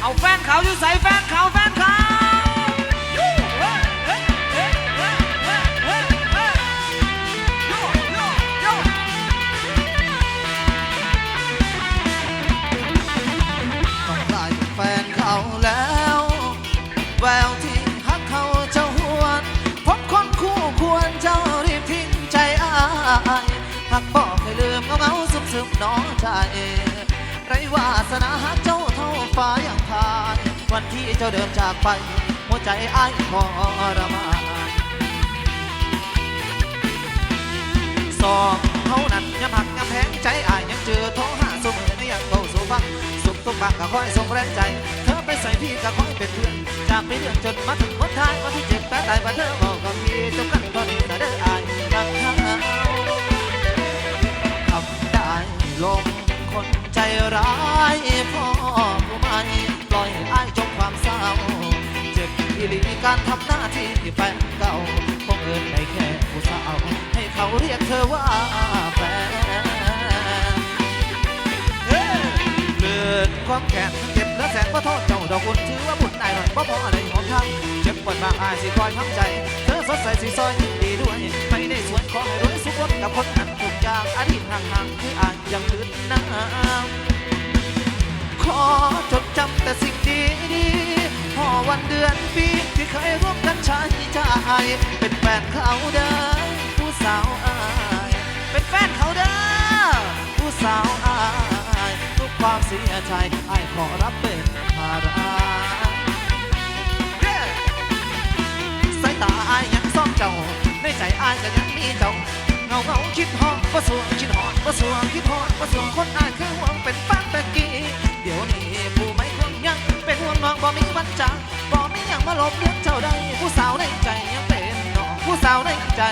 เอาแฟนเขาอยู่ใส่แฟนเขาแฟนเขาต้องกลายเป็นแฟนเขาแล้ว แววที่ฮักเขาเจ้าหวน พบคนคู่ควรเจ้ารีบทิ้งใจอายหักบอกให้ลืมเงาเงาซึมซึมน้องใจ ไรวาสนาหาเจ้าเท่าฟ้าอย่างพาย วันที่เจ้าเดินจากไป หัวใจอ้ายทรมานสองเขานั้นยังหักยังแพงใจอ้ายยังเจอโทรหาสมือในยังเบาสู่ฟัง สุขทุกบางก็คอยส่งแรงใจ เธอไปใส่พี่ก็คอยเป็นเพื่อน จากไปเรื่องจนมาถึงวันท้ายวันที่เจ็บแต่ตายมาเธอบอก อีหลีการทำหน้าที่แฟนเก่าคงเอินได้แค่ผู้สาวให้เขาเรียกเธอว่าแฟนเอ้ยเลือดความแค้นเจ็บและแสนว่าโทษเจ้าดอกคุณถือว่าบุญนายหน่อยเพราะพออะไรหอมทางเจ็บปวดบางอายสิคอยทำใจ เธอสดใสสีซอยยินดีด้วยไม่ได้สวยขอให้รวยสุขวนกับคนนั้นทุกอย่างอดีตห่างๆคืออ่านยังลืนน้ำขอจดจำแต่สิ่งายเป็นแฟนเขาเด้อผู้สาวอาย เป็นแฟนเขาเด้อผู้สาวอายทุกความเสียใจอายขอรับเป็นภาระสายตาอายยังซ่อมเจ้า ในใจอายก็ยังมีเจ้าเงาเงาคิดหอดว่าสวงคิดหอดว่าสวงคิดหอดว่าสวงคนอายคือห่ว ลบเลือนเจ้าได้ผู้สาวในใจยังเป็นน้องผู้สาวในใจ